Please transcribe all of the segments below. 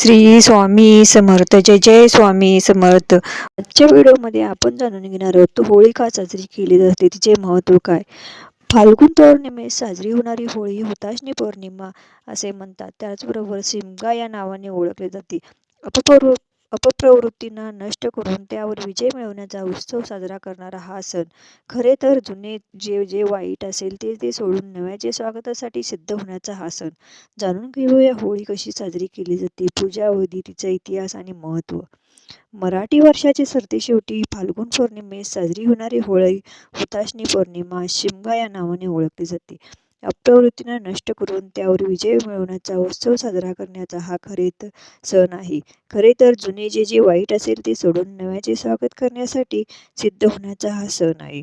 श्री स्वामी समर्थ. जय जय स्वामी समर्थ. आजच्या व्हिडिओमध्ये आपण जाणून घेणार आहोत होळी का साजरी केली जाते? तिचे महत्त्व काय? फाल्गुन पौर्णिमेस साजरी होणारी होळी हुताशनी पौर्णिमा असे म्हणतात. त्याचबरोबर शिमगा या नावाने ओळखले जाते. अपपौर अपप्रवृत्तींना नष्ट करून त्यावर विजय मिळवण्याचा उत्सव साजरा करणारा हा सण. खरे तर जुने जे जे वाईट असेल ते ते सोडून नव्याचे स्वागतासाठी सिद्ध होण्याचा हा सण. जाणून घेऊया होळी कशी साजरी केली जाते पूजावधी तिचा इतिहास आणि महत्त्व. मराठी वर्षाचे सरतेशेवटी फाल्गुन पौर्णिमेस साजरी होणारी होळी हुताशनी पौर्णिमा शिमगा या नावाने ओळखली जाते. अप्रवृत्तींना नष्ट करून त्यावर विजय मिळवण्याचा उत्सव साजरा करण्याचा हा खरे तर सण आहे. खरे तर जुने जे जे वाईट असेल ते सोडून नव्याचे स्वागत करण्यासाठी सिद्ध होण्याचा हा सण आहे.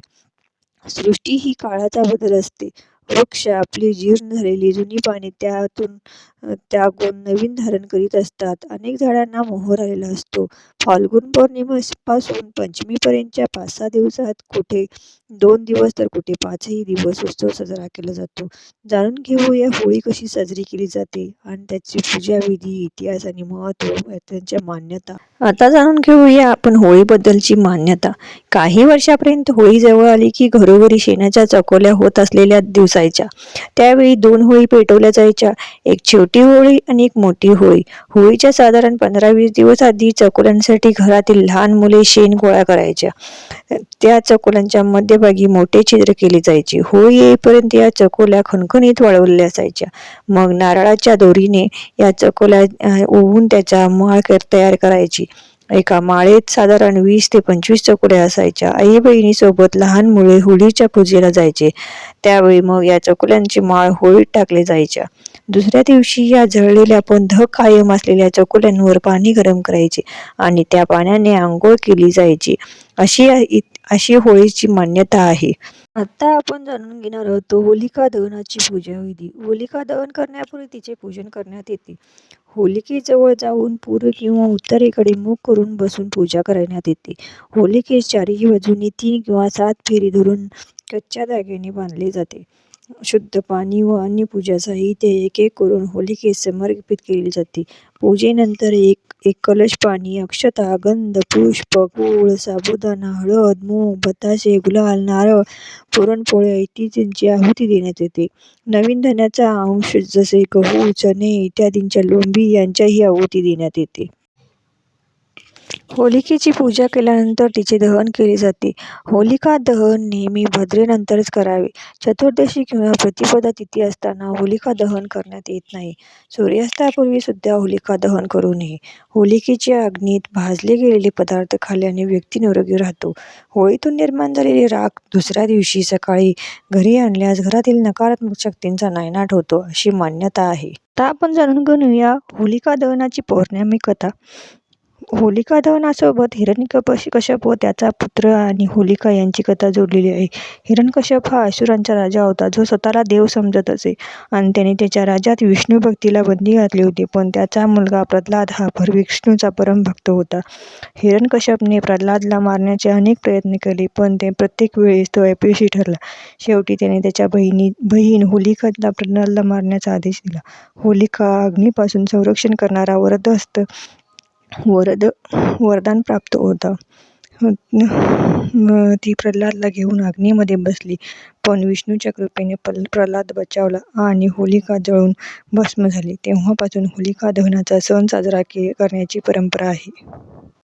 सृष्टी ही काळाचा बदल असते. वृक्ष आपली जीर्ण झालेली जुनी पाने त्यातून त्या गुण नवीन धारण करीत असतात. अनेक झाडांना मोहर आलेला असतो. फाल्गुन पौर्णिमेपासून पंचमीपर्यंतच्या पाच सहा दिवसात कुठे दोन दिवस तर कुठे पाचही दिवस उत्सव साजरा केला जातो. जाणून घेऊया होळी कशी साजरी केली जाते आणि त्याची पूजाविधी इतिहास आणि महत्त्व त्यांच्या मान्यता. आता जाणून घेऊया आपण होळीबद्दलची मान्यता. काही वर्षापर्यंत होळी जवळ आली की घरोघरी शेणाच्या चकोल्या होत असलेल्या दिवसायच्या. त्यावेळी दोन होळी पेटवल्या जायच्या. एक छोटी होळी आणि एक मोठी होळी. होळीच्या साधारण पंधरा वीस दिवस आधी चकोल्यांसाठी घरातील लहान मुले शेण गोळा करायच्या. त्या चकोलांच्या मध्यभागी मोठे छिद्र केले जायचे. होळी येईपर्यंत या चकोल्या खणखणीत वाळवलेल्या असायच्या मग नारळाच्या दोरीने या चकोल्या ओवून त्याचा माळ तयार करायची. एका माळेत साधारण वीस ते पंचवीस चकुड्या असायच्या. आई बहिणीसोबत लहान मुले होळीच्या पूजेला जायचे. त्यावेळी मग या चकुल्यांची माळ होळीत टाकले जायच्या. दुसऱ्या दिवशी या जळलेल्या पण धग कायम असलेल्या चकुल्यांवर पाणी गरम करायचे आणि त्या पाण्याने आंघोळ केली जायची. अशी अशी होळीची मान्यता आहे. आता आपण जाणून घेणार आहोत होलिका दहनाची पूजा विधी. होलिका दहन करण्यापूर्वी तिचे पूजन करण्यात येते. होलिकेजवळ जाऊन पूर्व किंवा उत्तरेकडे मुख करून बसून पूजा करण्यात येते. होलिकेस चारही बाजूनी तीन किंवा सात फेरी धरून कच्च्या धाग्याने बांधले जाते. शुद्ध पाणी व अन्य पूजा साहित्य एक एक करून होलिकेस समर्पित केले जाते. पूजेनंतर एक एक कलश पाणी अक्षता गंध पुष्प गूळ साबुदाणा हळद मूग बताशे गुलाल नारळ पुरणपोळ्या इत्यादींची आहुती देण्यात येते. नवीन धान्याचा अंश जसे गहू चणे इत्यादींच्या लोंबी यांच्याही आहुती देण्यात येते. होलिकेची पूजा केल्यानंतर तिचे दहन केले जाते. होलिका दहन नेहमी भद्रेनंतरच करावे. चतुर्दशी किंवा प्रतिपदा तिथी असताना होलिका दहन करण्यात येत नाही. सूर्यास्तापूर्वी सुद्धा होलिका दहन करू नये. होलिकेच्या अग्नीत भाजले गेलेले पदार्थ खाल्ल्याने व्यक्ती निरोगी राहतो. होळीतून निर्माण झालेले राख दुसऱ्या दिवशी सकाळी घरी आणल्यास घरातील नकारात्मक शक्तींचा नायनाट होतो अशी मान्यता आहे. आता आपण जाणून घेऊया होलिका दहनाची पौर्णिमिक कथा. होलिका दहनासोबत हिरण्यकश्यप व त्याचा पुत्र आणि होलिका यांची कथा जोडलेली आहे. हिरण्यकश्यप हा असुरांचा राजा होता जो स्वतःला देव समजत असे. आणि त्याने त्याच्या राज्यात विष्णू भक्तीला बंदी घातली होती पण त्याचा मुलगा प्रल्हाद हा भर विष्णूचा परमभक्त होता. हिरण्यकश्यपने प्रल्हादला मारण्याचे अनेक प्रयत्न केले पण ते प्रत्येक वेळेस तो अपयशी ठरला. शेवटी त्याने त्याच्या बहिणी बहीण होलिकाला प्रल्हादला मारण्याचा आदेश दिला. होलिका अग्नीपासून संरक्षण करणारा वरदहस्त वरद वरदान प्राप्त होतं. ती प्रल्हादला घेऊन अग्नीमध्ये बसली. पण विष्णूच्या कृपेने पल प्रल्हाद बचावला आणि होलिका जळून भस्म झाली. तेव्हापासून होलिका दहनाचा सण साजरा के करण्याची परंपरा आहे.